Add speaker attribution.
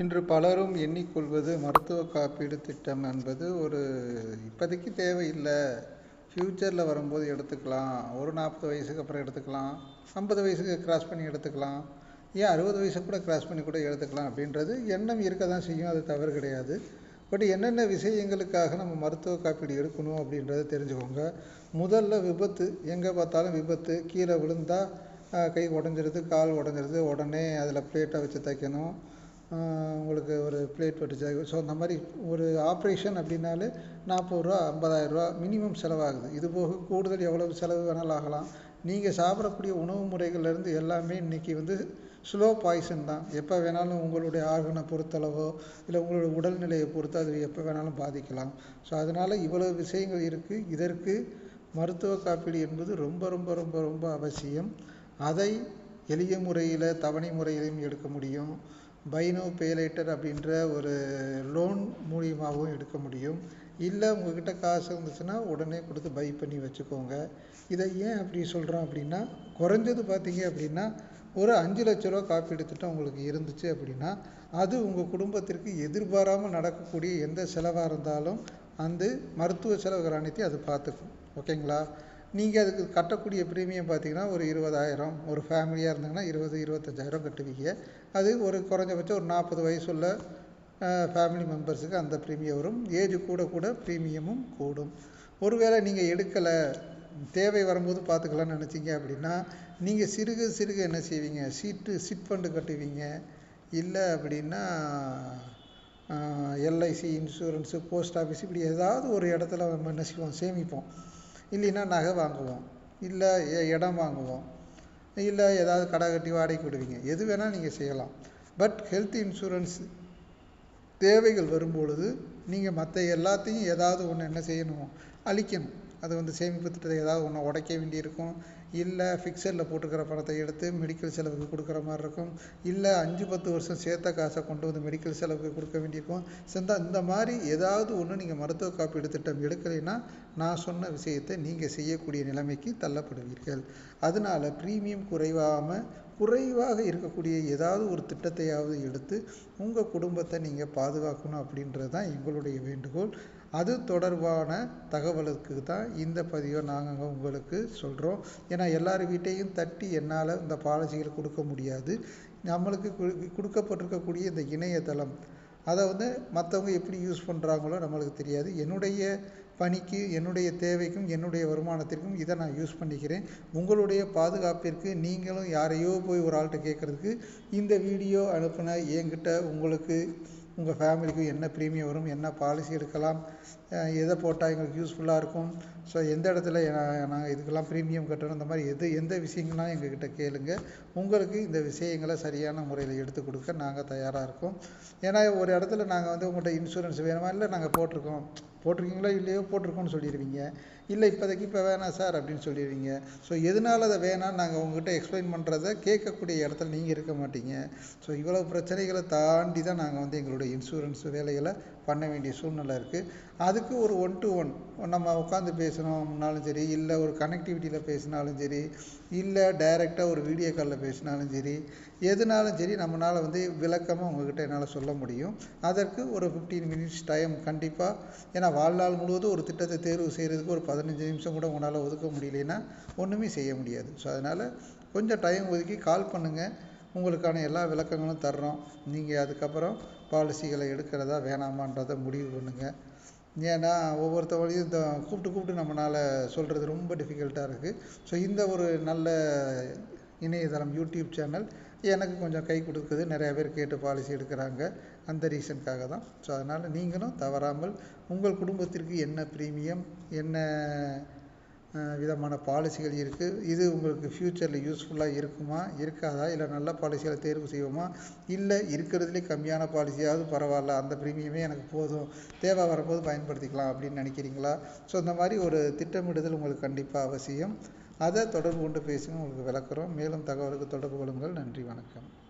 Speaker 1: இன்று பலரும் எண்ணிக்கொள்வது மருத்துவ காப்பீடு திட்டம் என்பது ஒரு இப்போதைக்கு தேவையில்லை. ஃப்யூச்சரில் வரும்போது எடுத்துக்கலாம். ஒரு நாற்பது வயசுக்கு அப்புறம் எடுத்துக்கலாம். ஐம்பது வயசுக்கு கிராஸ் பண்ணி எடுத்துக்கலாம். ஏன் அறுபது வயசு கூட கிராஸ் பண்ணி கூட எடுத்துக்கலாம் அப்படின்றது எண்ணம் இருக்க தான் செய்யும். அது தவறு கிடையாது. பட் என்னென்ன விஷயங்களுக்காக நம்ம மருத்துவ காப்பீடு எடுக்கணும் அப்படின்றத தெரிஞ்சுக்கோங்க. முதல்ல விபத்து எங்கே பார்த்தாலும் விபத்து. கீழே விழுந்தால் கை உடஞ்சிருது கால் உடஞ்சிருது. உடனே அதில் பிளேட்டை வச்சு தைக்கணும். உங்களுக்கு ஒரு பிளேட் வெட்டுச்சு ஸோ அந்த மாதிரி ஒரு ஆப்ரேஷன் அப்படின்னாலே நாற்பது ரூபா ஐம்பதாயிரரூவா மினிமம் செலவாகுது. இது போக கூடுதல் எவ்வளவு செலவு வேணாலும் ஆகலாம். நீங்கள் சாப்பிடக்கூடிய உணவு முறைகள்லேருந்து எல்லாமே இன்றைக்கி வந்து ஸ்லோ பாய்சன் தான். எப்போ வேணாலும் உங்களுடைய ஆர்கனை பொறுத்தளவோ இல்லை உங்களுடைய உடல்நிலையை பொறுத்து அது எப்போ வேணாலும் பாதிக்கலாம். ஸோ அதனால் இவ்வளவு விஷயங்கள் இருக்குது இதற்கு மருத்துவ காப்பீடு என்பது ரொம்ப ரொம்ப ரொம்ப ரொம்ப அவசியம். அதை எளிய முறையில் தவணை முறையிலையும் எடுக்க முடியும். பைனோ பேலேட்டர் அப்படின்ற ஒரு லோன் மூலியமாகவும் எடுக்க முடியும். இல்லை உங்ககிட்ட காசு இருந்துச்சுன்னா உடனே கொடுத்து பை பண்ணி வச்சுக்கோங்க. இதை ஏன் அப்படி சொல்கிறோம் அப்படின்னா குறைஞ்சது பார்த்தீங்க அப்படின்னா ஒரு அஞ்சு லட்ச ரூபா காப்பீடு திட்டம் உங்களுக்கு இருந்துச்சு அப்படின்னா அது உங்கள் குடும்பத்திற்கு எதிர்பாராமல் நடக்கக்கூடிய எந்த செலவாக இருந்தாலும் அந்த மருத்துவ செலவுகள் அனைத்தையும் அது பார்த்துக்கும். ஓகேங்களா? நீங்கள் அதுக்கு கட்டக்கூடிய ப்ரீமியம் பார்த்தீங்கன்னா ஒரு இருபதாயிரம் ஒரு ஃபேமிலியாக இருந்தாங்கன்னா இருபது இருபத்தஞ்சாயிரம் கட்டுவீங்க. அது ஒரு குறைஞ்சபட்சம் ஒரு நாற்பது வயசுள்ள ஃபேமிலி மெம்பர்ஸுக்கு அந்த ப்ரீமியம் வரும். ஏஜ் கூட கூட ப்ரீமியமும் கூடும். ஒருவேளை நீங்கள் எடுக்கலை தேவை வரும்போது பார்த்துக்கலாம்னு நினச்சிங்க அப்படின்னா நீங்கள் சிறுக சிறுக என்ன செய்வீங்க? சீட்டு சிட் ஃபண்டு கட்டுவீங்க. இல்லை அப்படின்னா எல்ஐசி இன்சூரன்ஸு போஸ்ட் ஆஃபீஸ் இப்படி ஏதாவது ஒரு இடத்துல நம்ம என்ன செய்வோம்? சேமிப்போம். இல்லைன்னா நகை வாங்குவோம். இல்லை இடம் வாங்குவோம். இல்லை ஏதாவது கடை கட்டி வாடகைக்கு விடுவீங்க. எது வேணால் நீங்கள் செய்யலாம். பட் ஹெல்த் இன்சூரன்ஸ் தேவைகள் வரும்பொழுது நீங்கள் மற்ற எல்லாத்தையும் ஏதாவது ஒன்று என்ன செய்யணும் அழிக்கணும். அது வந்து சேமிப்பு திட்டத்தை ஏதாவது ஒன்று உடைக்க வேண்டியிருக்கும். இல்லை ஃபிக்ஸடில் போட்டுக்கிற பணத்தை எடுத்து மெடிக்கல் செலவுக்கு கொடுக்குற மாதிரி இருக்கும். இல்லை அஞ்சு பத்து வருஷம் சேர்த்த காசை கொண்டு வந்து மெடிக்கல் செலவுக்கு கொடுக்க வேண்டியிருக்கும். சேர்ந்தா இந்த மாதிரி ஏதாவது ஒன்று நீங்கள் மருத்துவ காப்பீடு திட்டம் எடுக்கலைன்னா நான் சொன்ன விஷயத்தை நீங்கள் செய்யக்கூடிய நிலைமைக்கு தள்ளப்படுவீர்கள். அதனால் ப்ரீமியம் குறைவாமல் குறைவாக இருக்கக்கூடிய ஏதாவது ஒரு திட்டத்தையாவது எடுத்து உங்கள் குடும்பத்தை நீங்கள் பாதுகாக்கணும் அப்படின்றது தான் எங்களுடைய வேண்டுகோள். அது தொடர்பான தகவலுக்கு தான் இந்த பதிவை நாங்கள் உங்களுக்கு சொல்கிறோம் ஏன்னா எல்லார் வீட்டையும் தட்டி என்னால் இந்த பாலிசிகளை கொடுக்க முடியாது. நம்மளுக்கு கொடுக்கப்பட்டிருக்கக்கூடிய இந்த இணையதளம் அதை வந்து மற்றவங்க எப்படி யூஸ் பண்ணுறாங்களோ நம்மளுக்கு தெரியாது. என்னுடைய பணிக்கு என்னுடைய தேவைக்கும் என்னுடைய வருமானத்திற்கும் இதை நான் யூஸ் பண்ணிக்கிறேன். உங்களுடைய பாதுகாப்பிற்கு நீங்களும் யாரையோ போய் ஒரு ஆள்கிட்ட கேட்குறதுக்கு இந்த வீடியோ அனுப்பின என்கிட்ட உங்களுக்கு உங்கள் ஃபேமிலிக்கு என்ன ப்ரீமியம் வரும் என்ன பாலிசி எடுக்கலாம் எதை போட்டால் எங்களுக்கு யூஸ்ஃபுல்லாக இருக்கும் ஸோ எந்த இடத்துல நாங்கள் இதுக்கெல்லாம் ப்ரீமியம் கட்டணும் இந்த மாதிரி எது எந்த விஷயங்கள்லாம் எங்ககிட்ட கேளுங்க. உங்களுக்கு இந்த விஷயங்களை சரியான முறையில் எடுத்து கொடுக்க நாங்கள் தயாராக இருக்கோம். ஏன்னா ஒரு இடத்துல நாங்கள் வந்து உங்கள்கிட்ட இன்சூரன்ஸ் வேணுமா? இல்லை நாங்கள் போட்டிருக்கோம். போட்டிருக்கீங்களோ இல்லையோ? போட்டிருக்கோன்னு சொல்லிடுவீங்க. இல்லை இப்போதைக்கு இப்போ வேணாம் சார் அப்படின்னு சொல்லிடுவீங்க. ஸோ எதனால் அதை வேணாம் நாங்கள் உங்ககிட்ட எக்ஸ்பிளைன் பண்ணுறத கேட்கக்கூடிய இடத்துல நீங்கள் இருக்க மாட்டீங்க. ஸோ இவ்வளோ பிரச்சனைகளை தாண்டி தான் நாங்கள் வந்து எங்களுடைய இன்சூரன்ஸ் வேலைகளை பண்ண வேண்டிய சூழ்நிலை இருக்குது அதுக்கு ஒரு ஒன் டு ஒன் நம்ம உட்காந்து பேசணும்னாலும் சரி இல்லை ஒரு கனெக்டிவிட்டியில் பேசினாலும் சரி இல்லை டைரெக்டாக ஒரு வீடியோ காலில் பேசினாலும் சரி எதுனாலும் சரி நம்மளால் வந்து விளக்கமாக உங்ககிட்ட என்னால் சொல்ல முடியும். அதற்கு ஒரு ஃபிஃப்டீன் மினிட்ஸ் டைம் கண்டிப்பாக ஏன்னா வாழ்நாள் முழுவதும் ஒரு திட்டத்தை தேர்வு செய்கிறதுக்கு ஒரு பதினஞ்சு நிமிஷம் கூட உங்களால் ஒதுக்க முடியலன்னா ஒன்றுமே செய்ய முடியாது. ஸோ அதனால் கொஞ்சம் டைம் ஒதுக்கி கால் பண்ணுங்கள் உங்களுக்கான எல்லா விளக்கங்களும் தர்றோம். நீங்கள் அதுக்கப்புறம் பாலிசிகளை எடுக்கிறதா வேணாமான்றதை முடிவு பண்ணுங்கள் ஏன்னா ஒவ்வொருத்தவங்களையும் இந்த கூப்பிட்டு கூப்பிட்டு நம்மளால் சொல்கிறது ரொம்ப டிஃபிகல்ட்டாக இருக்குது ஸோ இந்த ஒரு நல்ல இணையதளம் யூடியூப் சேனல் எனக்கு கொஞ்சம் கை கொடுக்குது. நிறையா பேர் கேட்டு பாலிசி எடுக்கிறாங்க. அந்த ரீசனுக்காக தான். ஸோ அதனால் நீங்களும் தவறாமல் உங்கள் குடும்பத்திற்கு என்ன ப்ரீமியம் என்ன விதமான பாலிசிகள் இருக்குது இது உங்களுக்கு ஃப்யூச்சரில் யூஸ்ஃபுல்லாக இருக்குமா? இருக்காதா? இல்லை நல்ல பாலிசிகளை தேர்வு செய்வோமா? இல்லை இருக்கிறதுலே கம்மியான பாலிசியாவது பரவாயில்ல அந்த ப்ரீமியமே எனக்கு போதும் தேவை வரும்போது பயன்படுத்திக்கலாம் அப்படின்னு நினைக்கிறீங்களா? ஸோ இந்த மாதிரி ஒரு திட்டமிடுதல் உங்களுக்கு கண்டிப்பாக அவசியம். அதை தொடர்பு கொண்டு பேசுங்க உங்களுக்கு விளக்குறோம். மேலும் தகவலுக்கு தொடர்பு கொள்ளுங்கள். நன்றி வணக்கம்.